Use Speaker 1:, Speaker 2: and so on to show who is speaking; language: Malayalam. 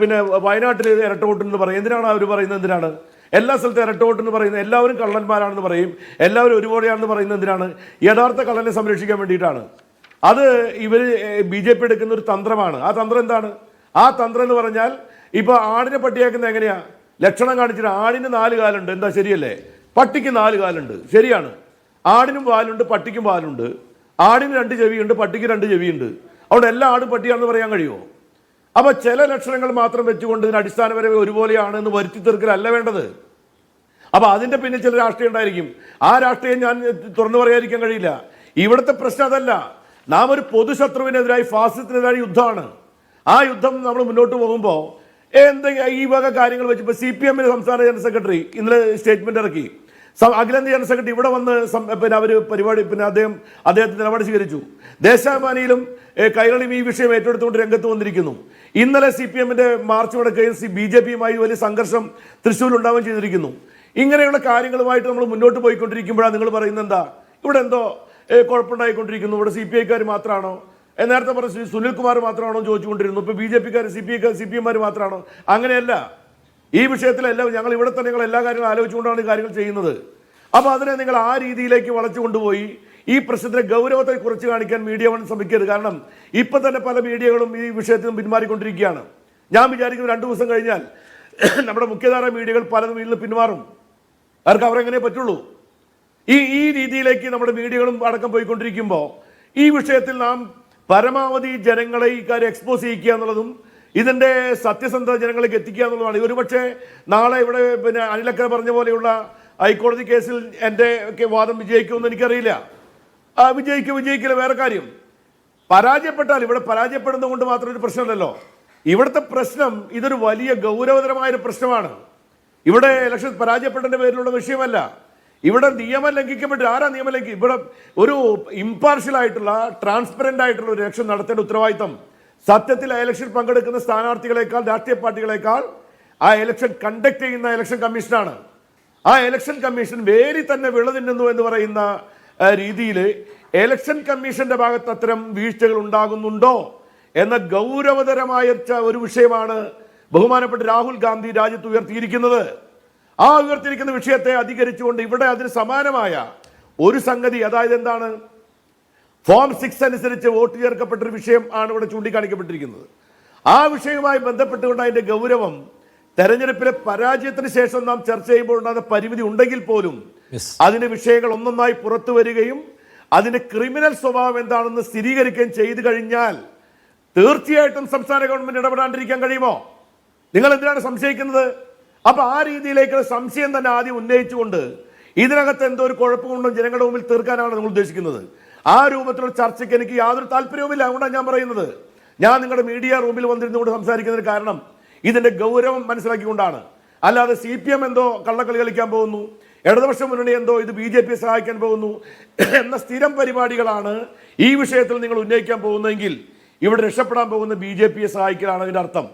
Speaker 1: പിന്നെ വയനാട്ടിൽ ഇരട്ട വോട്ടെന്ന് പറയും. എന്തിനാണ് അവർ പറയുന്നത് എന്തിനാണ്? എല്ലാ സ്ഥലത്തും ഇരട്ട വോട്ടെന്ന് പറയുന്നത് എല്ലാവരും കള്ളന്മാരാണെന്ന് പറയും. എല്ലാവരും ഒരുപോലെയാണെന്ന് പറയുന്നത് എന്തിനാണ്? യഥാർത്ഥ കള്ളനെ സംരക്ഷിക്കാൻ വേണ്ടിയിട്ടാണ്. അത് ഇവർ ബി ജെ പി എടുക്കുന്ന ഒരു തന്ത്രമാണ്. ആ തന്ത്രം എന്താണ്? ആ തന്ത്രം എന്ന് പറഞ്ഞാൽ ഇപ്പൊ ആടിനെ പട്ടിയാക്കുന്നത് എങ്ങനെയാ? ലക്ഷണം കാണിച്ചിട്ട് ആടിന് നാല് കാലുണ്ട്. എന്താ ശരിയല്ലേ? പട്ടിക്ക് നാല് കാലുണ്ട്. ശരിയാണ്. ആടിനും വാലുണ്ട് പട്ടിക്കും വാലുണ്ട്. ആടിന് രണ്ട് ചെവിയുണ്ട് പട്ടിക്ക് രണ്ട് ചെവിയുണ്ട്. അവിടെ എല്ലാ ആടും പട്ടിയാണെന്ന് പറയാൻ കഴിയുമോ? അപ്പൊ ചില ലക്ഷണങ്ങൾ മാത്രം വെച്ചുകൊണ്ട് ഇതിന് അടിസ്ഥാനപരമായി ഒരുപോലെയാണ് എന്ന് വരുത്തി തീർക്കലല്ല വേണ്ടത്. അപ്പൊ അതിന്റെ പിന്നിൽ ചില രാഷ്ട്രീയം ഉണ്ടായിരിക്കും. ആ രാഷ്ട്രീയം ഞാൻ തുറന്നു പറയാതിരിക്കാൻ കഴിയില്ല. ഇവിടുത്തെ പ്രശ്നം അതല്ല. നാം ഒരു പൊതുശത്രുവിനെതിരായി ഫാസിസത്തിനെതിരായി യുദ്ധമാണ്. ആ യുദ്ധം നമ്മൾ മുന്നോട്ട് പോകുമ്പോൾ എന്തെങ്കിലും ഈ വക കാര്യങ്ങൾ വെച്ച് ഇപ്പൊ സി പി എമ്മിന്റെ സംസ്ഥാന ജനറൽ സെക്രട്ടറി ഇന്നലെ സ്റ്റേറ്റ്മെന്റ് ഇറക്കി. അഖിലേന്ത്യാ ജനറൽ സെക്രട്ടറി ഇവിടെ വന്ന് പിന്നെ അവർ പരിപാടി പിന്നെ അദ്ദേഹം അദ്ദേഹത്തിന് നിലപാട് സ്വീകരിച്ചു. ദേശാഭിമാനിയിലും കൈരളിയും ഈ വിഷയം ഏറ്റെടുത്തുകൊണ്ട് രംഗത്ത് വന്നിരിക്കുന്നു. ഇന്നലെ സി പി എമ്മിന്റെ മാർച്ച് നടക്കുകയും സി ബി ജെ പിയുമായി വലിയ സംഘർഷം തൃശ്ശൂരിൽ ഉണ്ടാവുകയും ചെയ്തിരിക്കുന്നു. ഇങ്ങനെയുള്ള കാര്യങ്ങളുമായിട്ട് നമ്മൾ മുന്നോട്ട് പോയിക്കൊണ്ടിരിക്കുമ്പോഴാണ് നിങ്ങൾ പറയുന്നത് എന്താ? ഇവിടെ എന്തോ കുഴപ്പമുണ്ടായിക്കൊണ്ടിരിക്കുന്നു. ഇവിടെ സി പി ഐക്കാർ മാത്രമാണോ? നേരത്തെ പറഞ്ഞ സുനിൽ സുനിൽകുമാർ മാത്രമാണോ ചോദിച്ചുകൊണ്ടിരുന്നു. ഇപ്പൊ ബി ജെ പിക്കാർ സി പി ഐക്കാർ സി പി എംമാർ മാത്രമാണോ? അങ്ങനെയല്ല. ഈ വിഷയത്തിലെല്ലാം ഞങ്ങൾ ഇവിടെ തന്നെ നിങ്ങൾ എല്ലാ കാര്യങ്ങളും ആലോചിച്ചുകൊണ്ടാണ് ഈ കാര്യങ്ങൾ ചെയ്യുന്നത്. അപ്പോൾ അതിനെ നിങ്ങൾ ആ രീതിയിലേക്ക് വളച്ചു കൊണ്ടുപോയി. ഈ പ്രശ്നത്തിന്റെ ഗൗരവത്തെ കുറിച്ച് കാണിക്കാൻ മീഡിയ വൺ ശ്രമിക്കരുത്. കാരണം ഇപ്പൊ തന്നെ പല മീഡിയകളും ഈ വിഷയത്തിൽ പിന്മാറിക്കൊണ്ടിരിക്കുകയാണ്. ഞാൻ വിചാരിക്കുന്നു രണ്ടു ദിവസം കഴിഞ്ഞാൽ നമ്മുടെ മുഖ്യധാര മീഡിയകൾ പലതും ഇതിൽ പിന്മാറും. അവർക്ക് അവരെങ്ങനെ പറ്റുള്ളൂ? ഈ ഈ രീതിയിലേക്ക് നമ്മുടെ മീഡിയകളും അടക്കം പോയിക്കൊണ്ടിരിക്കുമ്പോൾ ഈ വിഷയത്തിൽ നാം പരമാവധി ജനങ്ങളെ ഈ കാര്യം എക്സ്പോസ് ചെയ്യിക്കുക എന്നുള്ളതും ഇതിന്റെ സത്യസന്ധത ജനങ്ങളിലേക്ക് എത്തിക്കുക എന്നുള്ളതാണ്. ഒരുപക്ഷെ നാളെ ഇവിടെ പിന്നെ അനിലക്കര പറഞ്ഞ പോലെയുള്ള ഹൈക്കോടതി കേസിൽ എന്റെ ഒക്കെ വാദം വിജയിക്കുമെന്ന് എനിക്കറിയില്ല. ആ വിജയിക്കും വിജയിക്കില്ല വേറെ കാര്യം. പരാജയപ്പെട്ടാൽ ഇവിടെ പരാജയപ്പെടുന്നത് കൊണ്ട് മാത്രം ഒരു പ്രശ്നമല്ലല്ലോ. ഇവിടുത്തെ പ്രശ്നം ഇതൊരു വലിയ ഗൗരവതരമായ ഒരു പ്രശ്നമാണ്. ഇവിടെ ഇലക്ഷൻ പരാജയപ്പെട്ടതിന്റെ പേരിലുള്ള വിഷയമല്ല. ഇവിടെ നിയമം ലംഘിക്കപ്പെട്ട് ആരാ നിയമം ലംഘിക്കും ഇവിടെ ഒരു ഇമ്പാർഷ്യൽ ആയിട്ടുള്ള ട്രാൻസ്പെറന്റ് ആയിട്ടുള്ള ഒരു ഇലക്ഷൻ നടത്തേണ്ട ഉത്തരവാദിത്തം സത്യത്തിൽ ആ ഇലക്ഷൻ പങ്കെടുക്കുന്ന സ്ഥാനാർത്ഥികളെക്കാൾ രാഷ്ട്രീയ പാർട്ടികളെക്കാൾ ആ ഇലക്ഷൻ കണ്ടക്ട് ചെയ്യുന്ന ഇലക്ഷൻ കമ്മീഷനാണ് ആ ഇലക്ഷൻ കമ്മീഷൻ വേരി തന്നെ വിള തിന്നുന്നു എന്ന് പറയുന്ന രീതിയിൽ ഇലക്ഷൻ കമ്മീഷന്റെ ഭാഗത്ത് അത്തരം വീഴ്ചകൾ ഉണ്ടാകുന്നുണ്ടോ എന്ന ഗൗരവതരമായ ഒരു വിഷയമാണ് ബഹുമാനപ്പെട്ട രാഹുൽ ഗാന്ധി രാജ്യത്ത് ഉയർത്തിയിരിക്കുന്നത്. ആ ഉയർത്തിയിരിക്കുന്ന വിഷയത്തെ അധികരിച്ചുകൊണ്ട് ഇവിടെ അതിന് സമാനമായ ഒരു സംഗതി അതായത് എന്താണ്? ഫോം സിക്സ് അനുസരിച്ച് വോട്ട് ചേർക്കപ്പെട്ടൊരു വിഷയം ആണ് ഇവിടെ ചൂണ്ടിക്കാണിക്കപ്പെട്ടിരിക്കുന്നത്. ആ വിഷയവുമായി ബന്ധപ്പെട്ടുകൊണ്ട് അതിന്റെ ഗൗരവം തെരഞ്ഞെടുപ്പിലെ പരാജയത്തിന് ശേഷം നാം ചർച്ച ചെയ്യുമ്പോൾ ഉണ്ടാകുന്ന പരിമിതി ഉണ്ടെങ്കിൽ പോലും അതിന് വിഷയങ്ങൾ ഒന്നൊന്നായി പുറത്തു വരികയും അതിന്റെ ക്രിമിനൽ സ്വഭാവം എന്താണെന്ന് സ്ഥിരീകരിക്കുകയും ചെയ്തു കഴിഞ്ഞാൽ തീർച്ചയായിട്ടും സംസ്ഥാന ഗവൺമെന്റ് ഇടപെടാണ്ടിരിക്കാൻ കഴിയുമോ? നിങ്ങൾ എന്തിനാണ് സംശയിക്കുന്നത്? അപ്പൊ ആ രീതിയിലേക്കുള്ള സംശയം തന്നെ ആദ്യം ഉന്നയിച്ചുകൊണ്ട് ഇതിനകത്ത് എന്തോ ഒരു കുഴപ്പമുണ്ടോ ജനങ്ങളുടെ മുമ്പിൽ തീർക്കാനാണ് നിങ്ങൾ ഉദ്ദേശിക്കുന്നത്. ആ രൂപത്തിലുള്ള ചർച്ചയ്ക്ക് എനിക്ക് യാതൊരു താല്പര്യവുമില്ല. അതുകൊണ്ടാണ് ഞാൻ പറയുന്നത്. ഞാൻ നിങ്ങളുടെ മീഡിയ റൂമിൽ വന്നിരുന്നുകൊണ്ട് സംസാരിക്കുന്നതിന് കാരണം ഇതിന്റെ ഗൗരവം മനസ്സിലാക്കിക്കൊണ്ടാണ്. അല്ലാതെ സി പി എം എന്തോ കള്ളക്കളി കളിക്കാൻ പോകുന്നു. ഇടതുപക്ഷ മുന്നണി എന്തോ ഇത് ബി ജെ പിയെ സഹായിക്കാൻ പോകുന്നു. എന്ന സ്ഥിരം പരിപാടികളാണ് ഈ വിഷയത്തിൽ നിങ്ങൾ ഉന്നയിക്കാൻ പോകുന്നതെങ്കിൽ ഇവിടെ രക്ഷപ്പെടാൻ പോകുന്ന ബി ജെ പിയെ സഹായിക്കലാണ് അതിന്റെ അർത്ഥം.